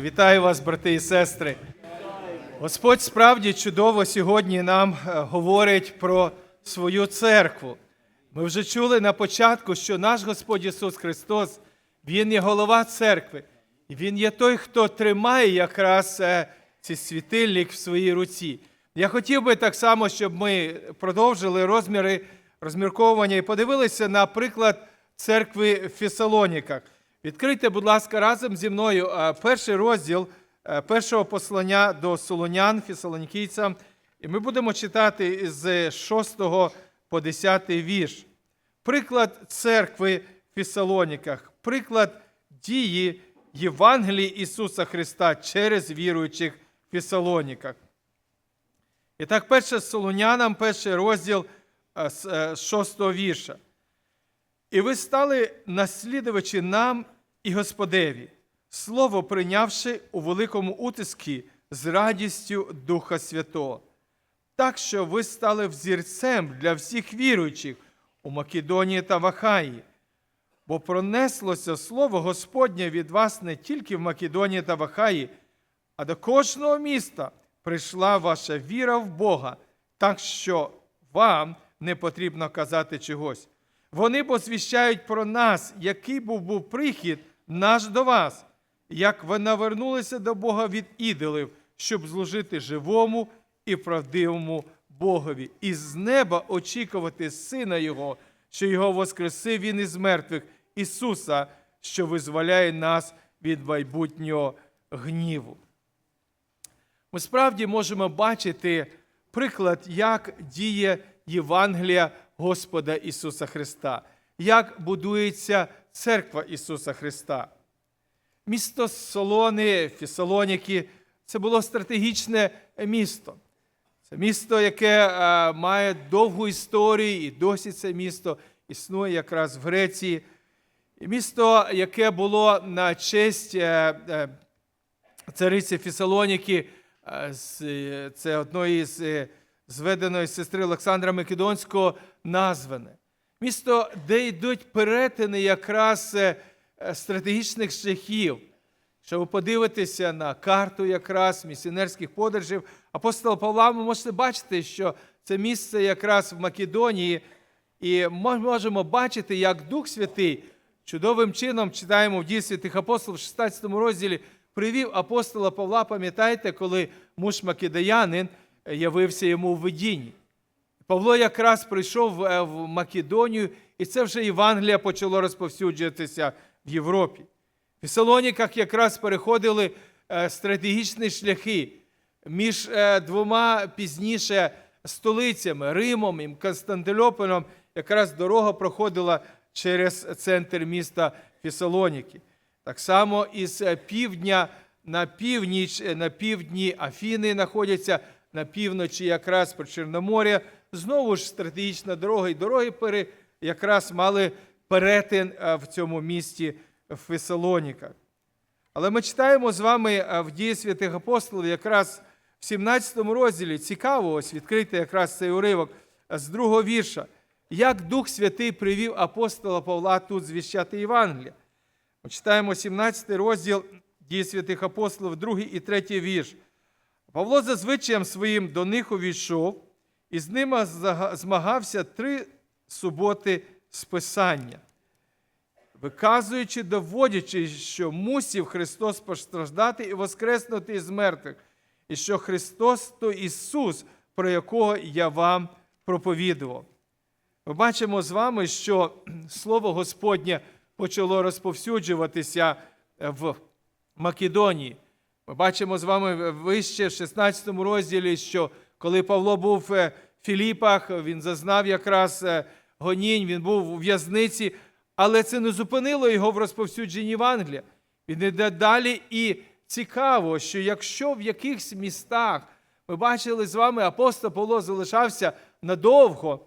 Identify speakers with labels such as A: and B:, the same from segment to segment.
A: Вітаю вас, брати і сестри. Господь справді чудово сьогодні нам е, говорить про свою церкву. Ми вже чули на початку, що наш Господь Ісус Христос, Він є голова церкви, і Він є той, хто тримає якраз е, цей світильник в своїй руці. Я хотів би так само, щоб ми продовжили розміри розмірковування і подивилися на приклад церкви в Фесалоніках. Відкрийте, будь ласка, разом зі мною е, перший розділ е, першого послання до Солонян, фесалонікійцям, і ми будемо читати з 6 по 10 вірш. Приклад церкви в Фесалоніках, приклад дії Євангелії Ісуса Христа через віруючих в Фесалоніках. І так, перше Солонянам, перший розділ е, з е, шостого вірша. І ви стали наслідувачі нам і Господеві, слово прийнявши у великому утиску з радістю Духа Святого, так що ви стали взірцем для всіх віруючих у Македонії та Вахаї. Бо пронеслося слово Господнє від вас не тільки в Македонії та Вахаї, а до кожного міста прийшла ваша віра в Бога, так що вам не потрібно казати чогось. Вони посвіщають про нас, який був був прихід наш до вас, як ви навернулися до Бога від ідолів, щоб служити живому і правдивому Богові, і з неба очікувати Сина Його, що Його воскресив Він із мертвих, Ісуса, що визволяє нас від майбутнього гніву. Ми справді можемо бачити приклад, як діє Євангелія Господа Ісуса Христа, як будується церква Ісуса Христа. Місто Солони, Фісалоніки це було стратегічне місто. Це місто, яке е, має довгу історію, і досі це місто існує якраз в Греції. І місто, яке було на честь е, е, цариці Фісалоніки, це одної з зведеної сестри Олександра Македонського, назване. Місто, де йдуть перетини якраз е, е, стратегічних шляхів. Якщо ви подивитеся на карту якраз місіонерських подорожів апостола Павла, ви можете бачити, що це місце якраз в Македонії, і ми можемо бачити, як Дух Святий чудовим чином читаємо в дії святих апостолів в 16 розділі, привів апостола Павла, пам'ятаєте, коли муж Македоянин явився йому в видінні. Павло якраз прийшов е, в Македонію, і це вже Євангелія почало розповсюджуватися в Європі. В Фесалоніках якраз переходили е, стратегічні шляхи між е, двома пізніше столицями Римом і Константинополем. Якраз дорога проходила через центр міста Фесалоніки. Так само із півдня на північ, на півдні Афіни знаходяться, на півночі якраз по Чорномор'я. Знову ж стратегічна дорога, і дороги пере, якраз мали перетин е, в цьому місті в Фесалоніках. Але ми читаємо з вами е, в дії святих апостолів якраз в 17 розділі, цікаво, ось відкрити якраз цей уривок з другого вірша, як Дух Святий привів апостола Павла тут звіщати Євангелія. Ми читаємо 17 розділ дії святих апостолів, другий і третій вірш. Павло за своїм до них увійшов і з ними змагався три суботи з Писання, виказуючи, доводячи, що мусів Христос постраждати і воскреснути із мертвих, і що Христос то Ісус, про якого я вам проповідував. Ми бачимо з вами, що Слово Господнє почало розповсюджуватися в Македонії. Ми бачимо з вами вище в 16 розділі, що коли Павло був в Філіпах, він зазнав якраз е, гонінь, він був у в'язниці, але це не зупинило його в розповсюдженні Євангелія. Він іде далі і цікаво, що якщо в якихось містах ми бачили з вами, апостол Павло залишався надовго,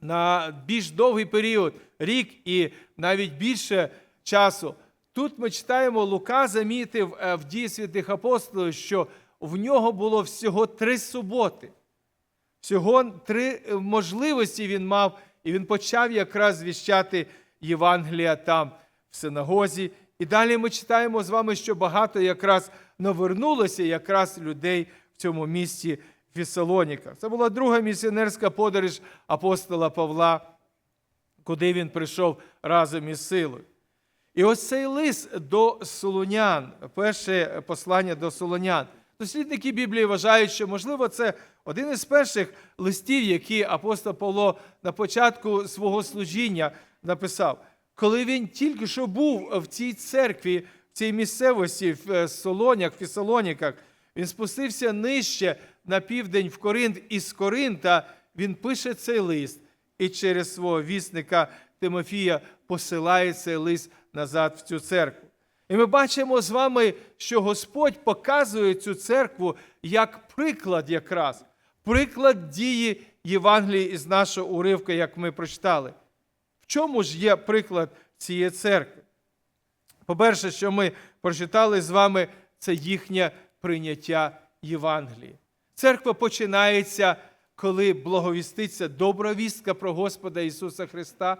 A: на більш довгий період, рік і навіть більше часу. Тут ми читаємо, Лука замітив е, в дії святих апостолів, що в нього було всього три суботи. Всього три е, можливості він мав, і він почав якраз звіщати Євангелія там, в синагозі, І далі ми читаємо з вами, що багато якраз навернулося якраз людей в цьому місті Фісалоніка. Це була друга місіонерська подорож апостола Павла, куди він прийшов разом із силою. І ось цей лист до Солонян, перше послання до Солонян. Дослідники Біблії вважають, що, можливо, це один із перших листів, які апостол Павло на початку свого служіння написав. Коли він тільки що був в цій церкві, в цій місцевості, в е, Солонях, в Фісалоніках, він спустився нижче на південь в Коринт, і з Коринта він пише цей лист і через свого вісника Тимофія посилає цей лист назад в цю церкву. І ми бачимо з вами, що Господь показує цю церкву як приклад якраз, приклад дії Євангелії із нашого уривка, як ми прочитали. В чому ж є приклад цієї церкви? По-перше, що ми прочитали з вами, це їхнє прийняття Євангелії. Церква починається, коли благовіститься добра вістка про Господа Ісуса Христа,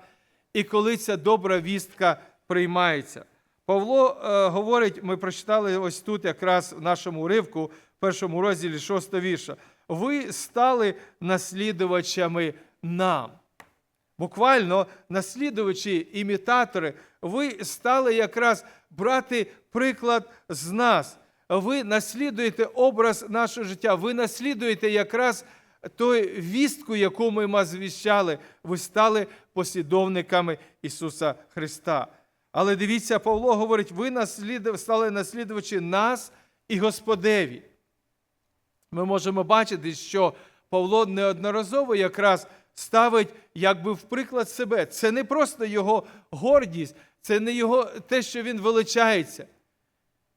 A: і коли ця добра вістка приймається. Павло е, говорить, ми прочитали ось тут, якраз в нашому уривку, в першому розділі 6 вірша. Ви стали наслідувачами нам. Буквально наслідувачі, імітатори, ви стали якраз брати приклад з нас. Ви наслідуєте образ нашого життя, ви наслідуєте якраз той вістку, яку ми звіщали. Ви стали послідовниками Ісуса Христа. Але дивіться, Павло говорить, ви наслідив, стали наслідувачі нас і Господеві. Ми можемо бачити, що Павло неодноразово якраз ставить якби в приклад себе. Це не просто його гордість, це не його те, що він величається.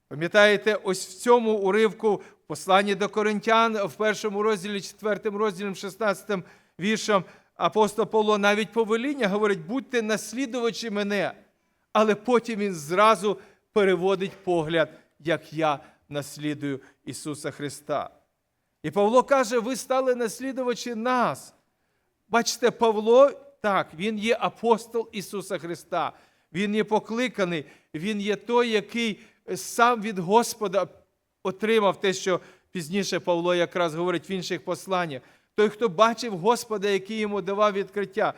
A: Пам'ятаєте, ось в цьому уривку в посланні до Коринтян, в першому розділі, четвертим розділом, 16 віршом, апостол Павло навіть повеління говорить, будьте наслідувачі мене. Але потім він зразу переводить погляд, як я наслідую Ісуса Христа. І Павло каже, ви стали наслідувачі нас. Бачите, Павло, так, він є апостол Ісуса Христа. Він є покликаний, він є той, який сам від Господа отримав те, що пізніше Павло якраз говорить в інших посланнях. Той, хто бачив Господа, який йому давав відкриття,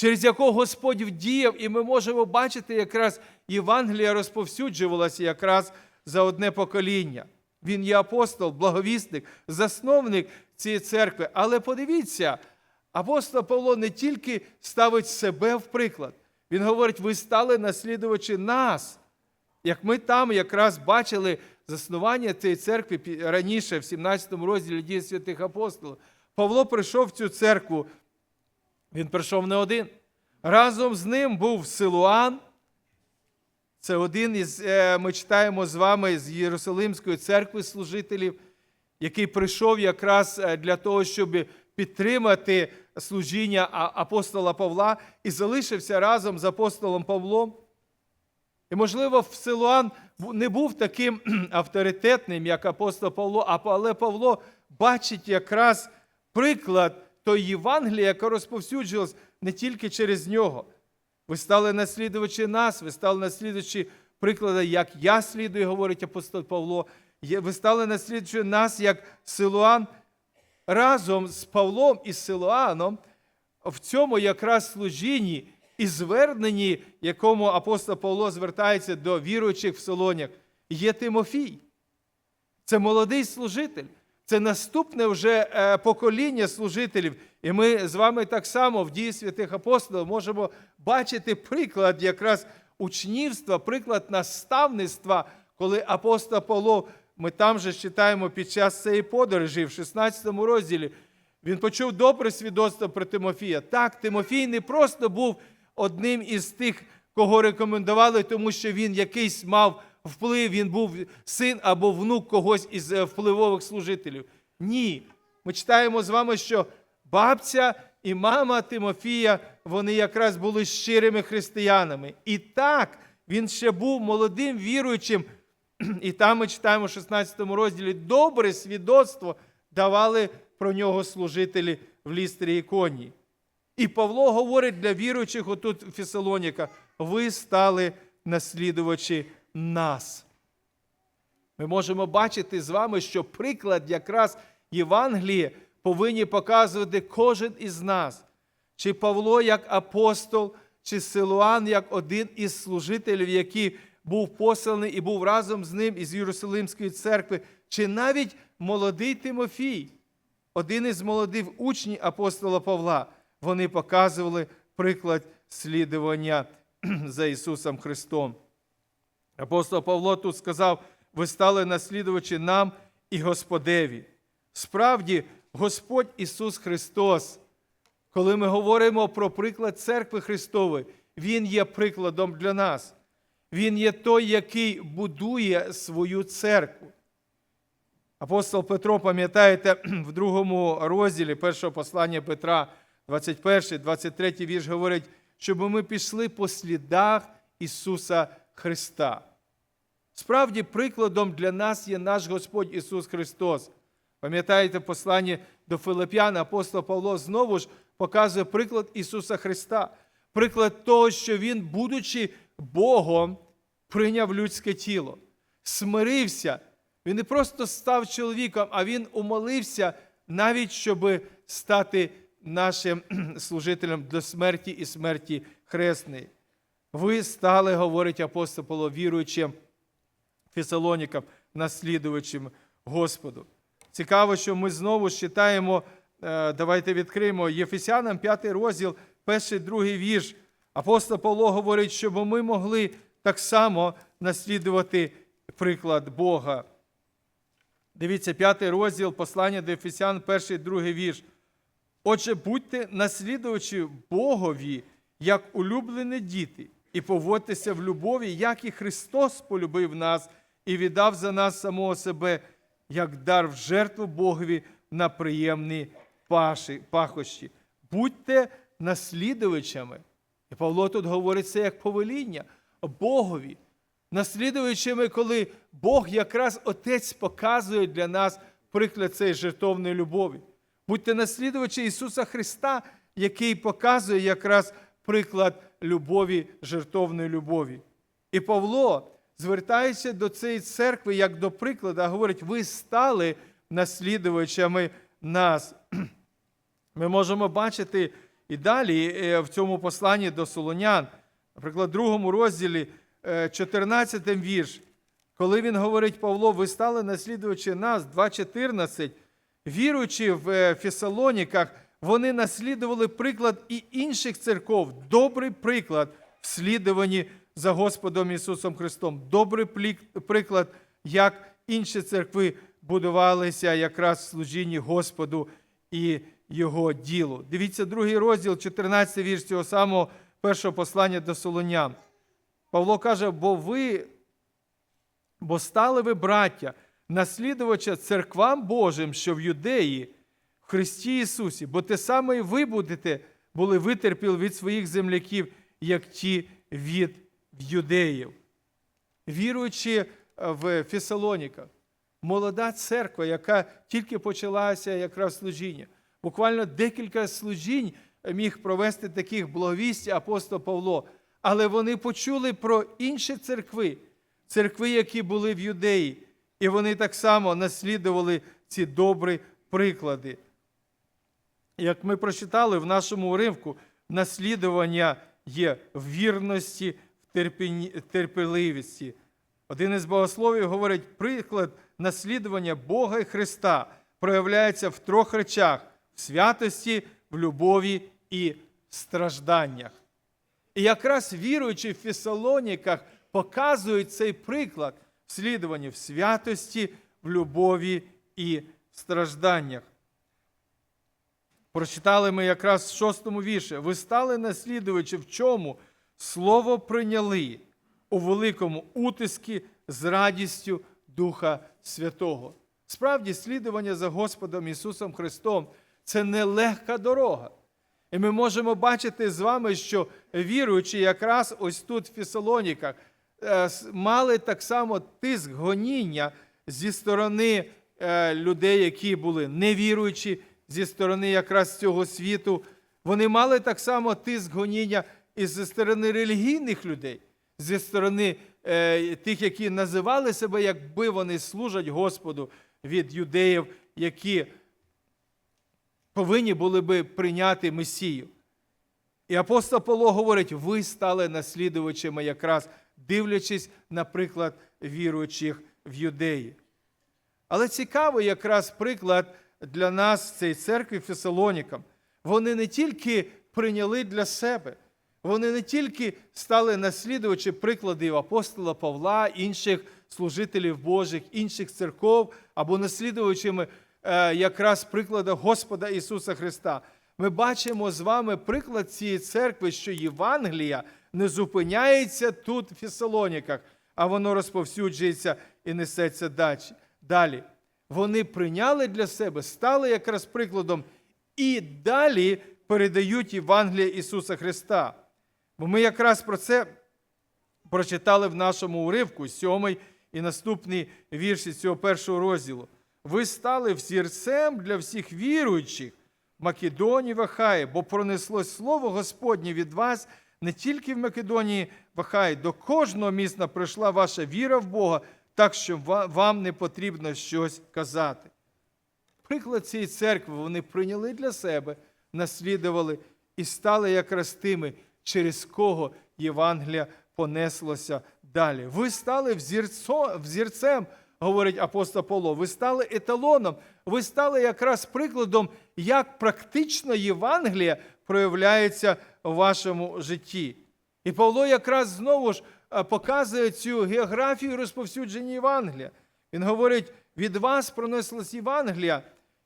A: через якого Господь вдіяв, і ми можемо бачити, якраз Євангелія розповсюджувалася якраз за одне покоління. Він є апостол, благовісник, засновник цієї церкви. Але подивіться, апостол Павло не тільки ставить себе в приклад, він говорить, ви стали наслідувачі нас. Як ми там якраз бачили заснування цієї церкви раніше, в 17 розділі дії святих апостолів, Павло прийшов в цю церкву. Він прийшов не один. Разом з ним був Силуан. Це один із, е, ми читаємо з вами з Єрусалимської церкви служителів, який прийшов якраз е, для того, щоб підтримати служіння апостола Павла і залишився разом з апостолом Павлом. І, можливо, Силуан не був таким авторитетним, як апостол Павло, але Павло бачить якраз приклад той Євангелія, яка розповсюджувалась не тільки через нього. Ви стали наслідувачі нас, ви стали наслідувачі прикладу, як я слідую, говорить апостол Павло. Ви стали наслідувачі нас, як Силуан. Разом з Павлом і Силуаном в цьому якраз служінні і зверненні, якому апостол Павло звертається до віруючих в Солонях, є Тимофій. Це молодий служитель, це наступне вже е, покоління служителів. І ми з вами так само в дії святих апостолів можемо бачити приклад якраз учнівства, приклад наставництва, коли апостол Павло, ми там же читаємо під час цієї подорожі, в 16 розділі, він почув добре свідоцтво про Тимофія. Так, Тимофій не просто був одним із тих, кого рекомендували, тому що він якийсь мав вплив, він був син або внук когось із е, впливових служителів. Ні. Ми читаємо з вами, що бабця і мама Тимофія, вони якраз були щирими християнами. І так, він ще був молодим віруючим. І там ми читаємо в 16 розділі добре свідоцтво давали про нього служителі в лістрі іконі. І Павло говорить для віруючих отут в Фесалоніка, ви стали наслідувачі нас. Ми можемо бачити з вами, що приклад якраз Євангелії повинні показувати кожен із нас. Чи Павло як апостол, чи Силуан як один із служителів, який був посланий і був разом з ним із Єрусалимської церкви, чи навіть молодий Тимофій, один із молодих учнів апостола Павла, вони показували приклад слідування за Ісусом Христом. Апостол Павло тут сказав: ви стали наслідувачі нам і Господеві. Справді, Господь Ісус Христос, коли ми говоримо про приклад церкви Христової, Він є прикладом для нас. Він є той, який будує свою церкву. Апостол Петро, пам'ятаєте, в другому розділі першого послання Петра, 21, 23 вірш говорить, щоб ми пішли по слідах Ісуса Христа. Справді, прикладом для нас є наш Господь Ісус Христос. Пам'ятаєте, в посланні до Филип'ян апостол Павло знову ж показує приклад Ісуса Христа, приклад того, що Він, будучи Богом, прийняв людське тіло, смирився. Він не просто став чоловіком, а він умолився навіть, щоб стати нашим служителем до смерті і смерті хресної. Ви стали, говорить апостол Павло, віруючим Фесалонікам, наслідувачем Господу. Цікаво, що ми знову читаємо, е, давайте відкриємо Єфесянам 5 розділ, перший, другий вірш. Апостол Павло говорить, щоб ми могли так само наслідувати приклад Бога. Дивіться, п'ятий розділ послання до Ефесян, перший, другий вірш. Отже, будьте наслідувачі Богові, як улюблені діти, і поводьтеся в любові, як і Христос полюбив нас і віддав за нас самого себе, як дар в жертву Богові на приємні паші, пахощі. Будьте наслідувачами. І Павло тут говорить це як повеління Богові. Наслідуючими, коли Бог якраз Отець показує для нас приклад цієї жертовної любові. Будьте наслідувачі Ісуса Христа, який показує якраз приклад любові, жертовної любові. І Павло, звертаючись до цієї церкви як до прикладу, а говорить: ви стали наслідувачами нас. Ми можемо бачити і далі е, в цьому посланні до Солонян, наприклад, в другому розділі, е, 14 вірш, коли він говорить Павло, ви стали наслідувачі нас, 2.14, віруючи в е, Фесалоніках, вони наслідували приклад і інших церков, добрий приклад в слідуванні за Господом Ісусом Христом, добрий приклад, як інші церкви будувалися якраз в служінні Господу і Його ділу. Дивіться, другий розділ, 14 вірш цього самого першого послання до Солонян. Павло каже, бо ви, бо стали ви, браття, наслідувача церквам Божим, що в Юдеї, в Христі Ісусі, бо те саме і ви будете були витерпіли від своїх земляків, як ті від юдеїв. Віруючи е, в Фесалоніках, молода церква, яка тільки почалася якраз служіння. Буквально декілька служінь міг провести таких благовість апостол Павло, але вони почули про інші церкви, церкви, які були в юдеї, і вони так само наслідували ці добрі приклади. Як ми прочитали в нашому уривку, наслідування є в вірності, терпеливості. Один із богословів говорить, приклад наслідування Бога і Христа проявляється в трьох речах: в святості, в любові і стражданнях. І якраз віруючи в Фесалоніках показують цей приклад в слідуванні в святості, в любові і стражданнях. Прочитали ми якраз в шостому вірші. Ви стали наслідувачі в чому? Слово прийняли у великому утиску з радістю Духа Святого. Справді, слідування за Господом Ісусом Христом це нелегка дорога. І ми можемо бачити з вами, що віруючи якраз ось тут в Фесалоніках, е, мали так само тиск гоніння зі сторони е, людей, які були невіруючі, зі сторони якраз цього світу. Вони мали так само тиск гоніння і зі сторони релігійних людей, зі сторони е, тих, які називали себе, якби вони служать Господу від юдеїв, які повинні були би прийняти Месію. І апостол Павло говорить: ви стали наслідувачами, якраз дивлячись, наприклад, віруючих в юдеї. Але цікавий якраз приклад для нас цієї церкви Фесалонікам. Вони не тільки прийняли для себе, вони не тільки стали наслідувачі прикладів апостола Павла, інших служителів Божих, інших церков, або наслідувачами е, якраз приклада Господа Ісуса Христа. Ми бачимо з вами приклад цієї церкви, що Євангелія не зупиняється тут, в Фесалоніках, а воно розповсюджується і несеться далі. Вони прийняли для себе, стали якраз прикладом і далі передають Євангелія Ісуса Христа. Бо ми якраз про це прочитали в нашому уривку, сьомий і наступний вірші цього першого розділу. Ви стали взірцем для всіх віруючих в Македонії в Ахаї, бо пронеслось слово Господнє від вас не тільки в Македонії в Ахаї, до кожного міста прийшла ваша віра в Бога, так що вам не потрібно щось казати. Приклад цієї церкви вони прийняли для себе, наслідували і стали якраз тими, через кого Євангелія понеслося далі. Ви стали взірцем, говорить апостол Павло, ви стали еталоном, ви стали якраз прикладом, як практично Євангелія проявляється в вашому житті. І Павло якраз знову ж е, показує цю географію розповсюдження Євангелія. Він говорить, від вас пронеслась Євангелія.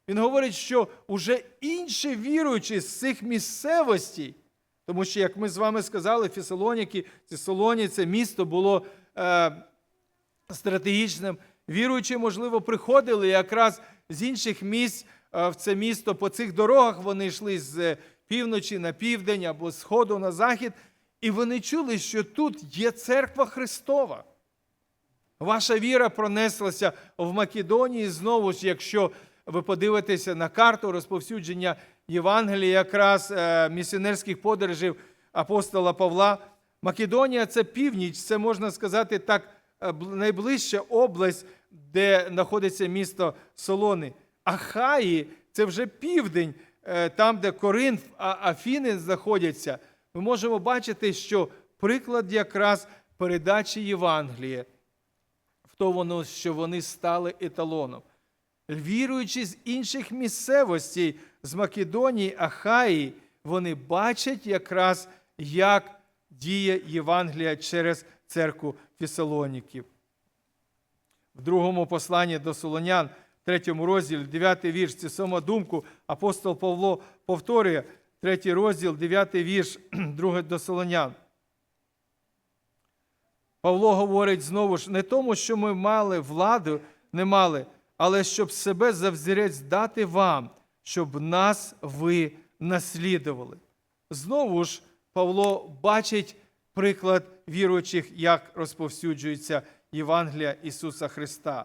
A: Він говорить, що вже інші віруючі з цих місцевостей, тому що, як ми з вами сказали, Фесалоніки, Цесалоні, це місто було е, стратегічним. Віруючі, можливо, приходили якраз з інших місць е, в це місто. По цих дорогах вони йшли з півночі на південь або з сходу на захід, і вони чули, що тут є церква Христова. Ваша віра пронеслася в Македонії. Знову ж, якщо ви подивитеся на карту розповсюдження Євангелія, якраз е, місіонерських подорожів апостола Павла, Македонія це північ, це можна сказати так, е, найближча область, де знаходиться місто Солони. Ахаї це вже південь, е, там, де Коринф, а Афіни знаходяться. Ми можемо бачити, що приклад якраз передачі Євангелія в тому, що вони стали еталоном. Віруючи з інших місцевостей, з Македонії, Ахаї, вони бачать якраз, як діє Євангелія через церкву Фесалоніків. В другому посланні до Солонян, третьому розділі, 9 вірш, цю саму думку апостол Павло повторює, третій розділ, 9 вірш, 2 до Солонян. Павло говорить знову ж не тому, що ми мали владу, не мали, але щоб себе за взірець дати вам, щоб нас ви наслідували. Знову ж Павло бачить приклад віруючих, як розповсюджується Євангелія Ісуса Христа.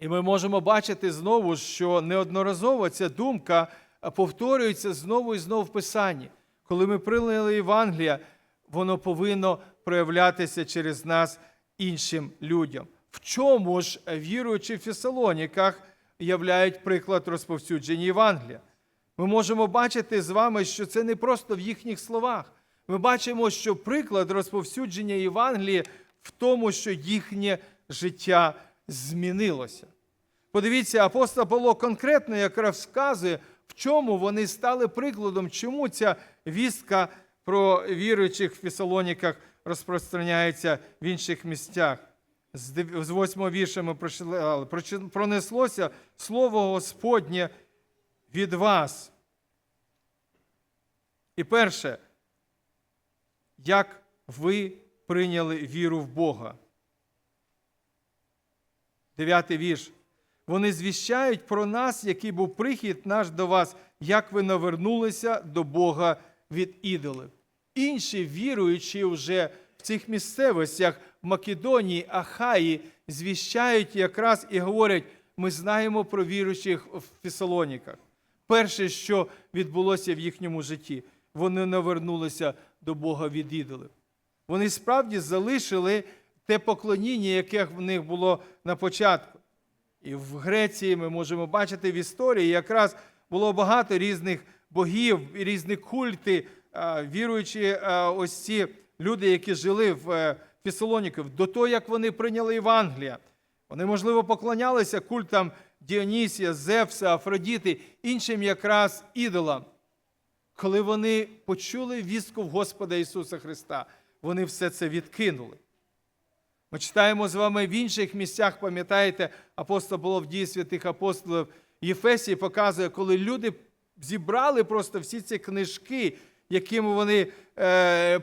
A: І ми можемо бачити знову, що неодноразово ця думка повторюється знову і знову в Писанні. Коли ми прийняли Євангелія, воно повинно проявлятися через нас іншим людям. В чому ж віруючі в Фесалоніках являють приклад розповсюдження Євангелія? Ми можемо бачити з вами, що це не просто в їхніх словах. Ми бачимо, що приклад розповсюдження Євангелія в тому, що їхнє життя змінилося. Подивіться, апостол Павло конкретно якраз вказує, в чому вони стали прикладом, чому ця вістка про віруючих в Фесалоніках розпространяється в інших місцях. З восьмого вірша ми прочитали, пронеслося слово Господнє від вас. І перше, як ви прийняли віру в Бога. Дев'ятий вірш. Вони звіщають про нас, який був прихід наш до вас, як ви навернулися до Бога від ідолів. Інші віруючі вже в цих місцевостях Македонії, Ахаї, звіщають якраз і говорять: ми знаємо про віруючих в Фесалоніках. Перше, що відбулося в їхньому житті, вони навернулися до Бога від ідолів. Вони справді залишили те поклоніння, яке в них було на початку. І в Греції ми можемо бачити в історії, якраз було багато різних богів, різні культи, а, ось ці люди, які жили в е, до того, як вони прийняли Євангелія. Вони, можливо, поклонялися культам Діонісія, Зевса, Афродіти, іншим якраз ідолам. Коли вони почули вістку в Господа Ісуса Христа, вони все це відкинули. Ми читаємо з вами в інших місцях, пам'ятаєте, апостол було в дії святих апостолів Єфесії показує, коли люди зібрали просто всі ці книжки, якими вони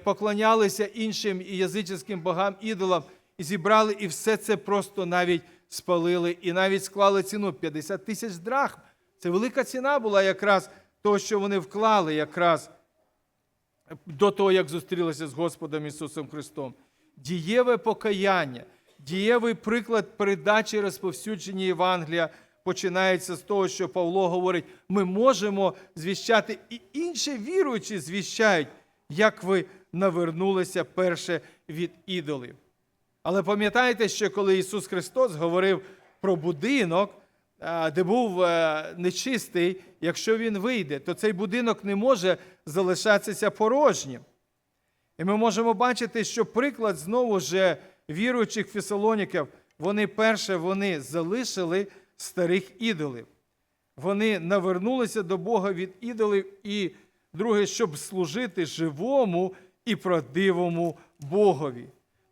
A: поклонялися іншим і язичським богам, ідолам, і зібрали, і все це просто навіть спалили, і навіть склали ціну 50 тисяч драхм. Це велика ціна була якраз того, що вони вклали якраз до того, як зустрілися з Господом Ісусом Христом. Дієве покаяння, дієвий приклад передачі розповсюдження Євангелія починається з того, що Павло говорить: ми можемо звіщати, і інші віруючі звіщають, як ви навернулися перше від ідолів. Але пам'ятаєте, що коли Ісус Христос говорив про будинок, де був е, нечистий, якщо він вийде, то цей будинок не може залишатися порожнім. І ми можемо бачити, що приклад знову ж віруючих фесалоніків, вони перше вони залишили старих ідолів. Вони навернулися до Бога від ідолів, і друге, щоб служити живому і правдивому Богові.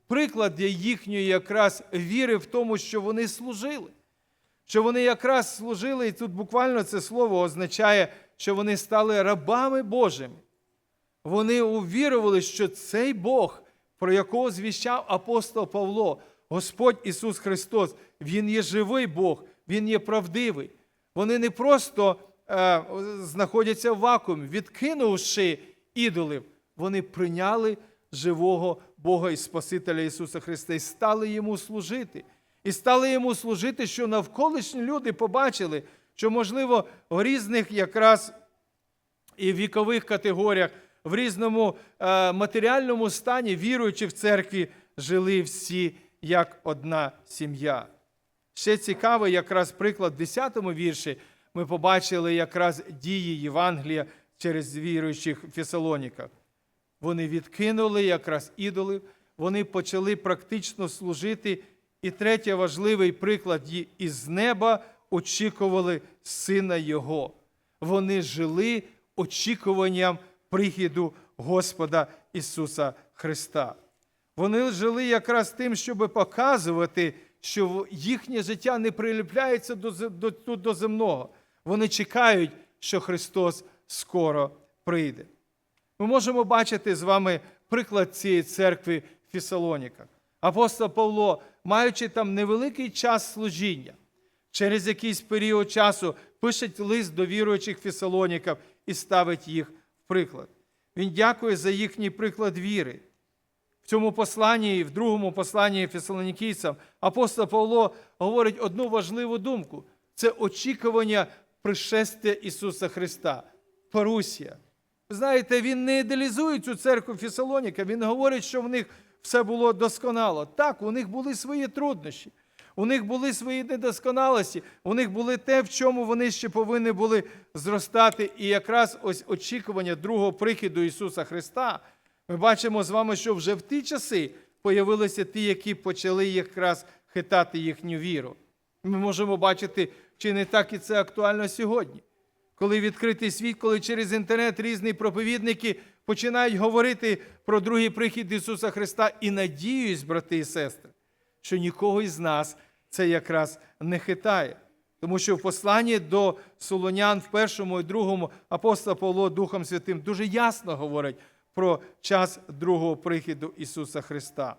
A: Приклад є їхньої якраз віри в тому, що вони служили. Що вони якраз служили, і тут буквально це слово означає, що вони стали рабами Божими. Вони увірували, що цей Бог, про якого звіщав апостол Павло, Господь Ісус Христос, Він є живий Бог, Він є правдивий. Вони не просто знаходяться в вакуумі, відкинувши ідолів, вони прийняли живого Бога і Спасителя Ісуса Христа і стали йому служити. І стали йому служити, що навколишні люди побачили, що, можливо, в різних якраз і вікових категоріях, в різному е, матеріальному стані, віруючи в церкві, жили всі як одна сім'я. Ще цікавий якраз приклад в 10 вірші ми побачили якраз дії Євангелія через віруючих в. Вони відкинули якраз ідолів, вони почали практично служити. І третій важливий приклад із неба очікували Сина Його. Вони жили очікуванням прихіду Господа Ісуса Христа. Вони жили якраз тим, щоб показувати, що їхнє життя не приліпляється до, до, до земного. Вони чекають, що Христос скоро прийде. Ми можемо бачити з вами приклад цієї церкви в Фесалоніках. Апостол Павло, маючи там невеликий час служіння, через якийсь період часу пише лист до віруючих Фесалоніків і ставить їх в приклад. Він дякує за їхній приклад віри. В цьому посланні, в другому посланні фесалонікійцям, апостол Павло говорить одну важливу думку: це очікування пришестя Ісуса Христа, Парусія. Знаєте, він не ідеалізує цю церкву Фесалоніка, він говорить, що в них все було досконало. Так, у них були свої труднощі, у них були свої недосконалості, у них були те, в чому вони ще повинні були зростати. І якраз ось очікування другого прихіду Ісуса Христа. Ми бачимо з вами, що вже в ті часи появилися ті, які почали якраз хитати їхню віру. Ми можемо бачити, чи не так і це актуально сьогодні. Коли відкритий світ, коли через інтернет різні проповідники починають говорити про другий прихід Ісуса Христа і надіюсь, брати і сестри, що нікого із нас це якраз не хитає. Тому що в посланні до Солонян в першому і другому апостол Павло Духом Святим дуже ясно говорить про час другого прихіду Ісуса Христа.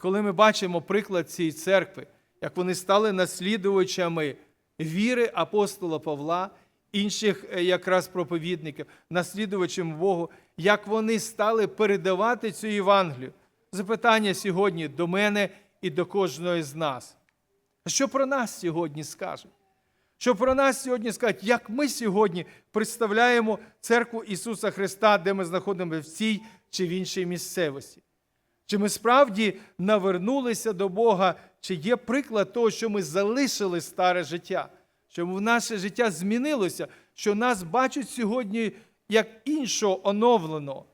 A: Коли ми бачимо приклад цієї церкви, як вони стали наслідувачами віри апостола Павла, інших е, якраз проповідників, наслідувачем Богу, як вони стали передавати цю Євангелію. Запитання сьогодні до мене і до кожного з нас. Що про нас сьогодні скажуть? Щоб про нас сьогодні сказати, як ми сьогодні представляємо церкву Ісуса Христа, де ми знаходимося в цій чи в іншій місцевості. Чи ми справді навернулися до Бога, чи є приклад того, що ми залишили старе життя, що наше життя змінилося, що нас бачать сьогодні як іншого оновленого?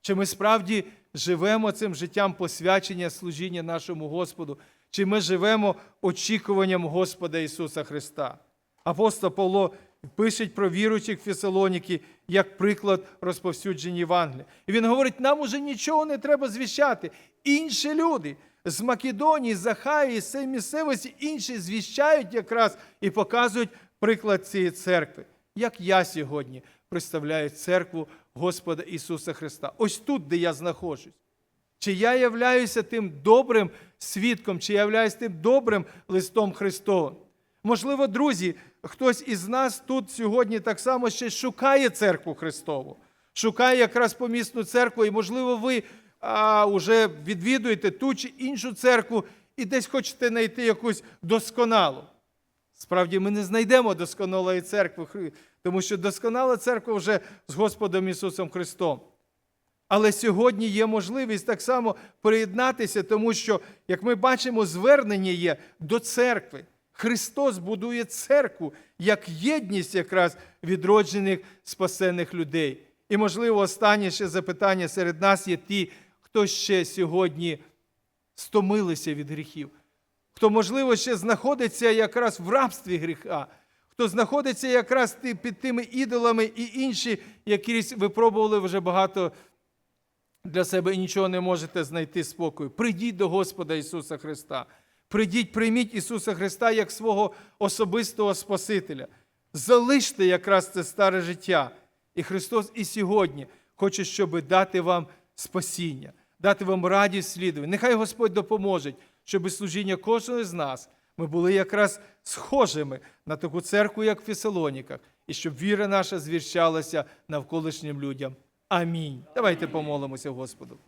A: Чи ми справді живемо цим життям посвячення служіння нашому Господу, чи ми живемо очікуванням Господа Ісуса Христа? Апостол Павло пише про віруючих Фесалоніки як приклад розповсюдження Євангелія. І він говорить: нам уже нічого не треба звіщати. Інші люди з Македонії, з Ахаї, з цієї місцевості, інші звіщають якраз і показують приклад цієї церкви. Як я сьогодні представляю церкву Господа Ісуса Христа. Ось тут, де я знаходжусь. Чи я являюся тим добрим свідком, чи я являюся тим добрим листом Христовим? Можливо, друзі, хтось із нас тут сьогодні так само ще шукає церкву Христову, шукає якраз помісну церкву, і, можливо, ви а, вже відвідуєте ту чи іншу церкву і десь хочете знайти якусь досконалу. Справді, ми не знайдемо досконалої церкви, тому що досконала церква вже з Господом Ісусом Христом. Але сьогодні є можливість так само приєднатися, тому що, як ми бачимо, звернення є до церкви. Христос будує церкву як єдність якраз відроджених спасених людей. І, можливо, останнє ще запитання серед нас є ті, хто ще сьогодні стомилися від гріхів, хто, можливо, ще знаходиться якраз в рабстві гріха, хто знаходиться якраз під тими ідолами і інші, які випробували вже багато для себе і нічого не можете знайти спокою. Прийдіть до Господа Ісуса Христа. Прийдіть, прийміть Ісуса Христа як свого особистого Спасителя. Залиште якраз це старе життя. І Христос і сьогодні хоче, щоб дати вам спасіння, дати вам радість слідування. Нехай Господь допоможе, щоб служіння кожного з нас ми були якраз схожими на таку церкву, як в Фесалоніках, і щоб віра наша звірчалася навколишнім людям. Амінь. Давайте помолимося Господу.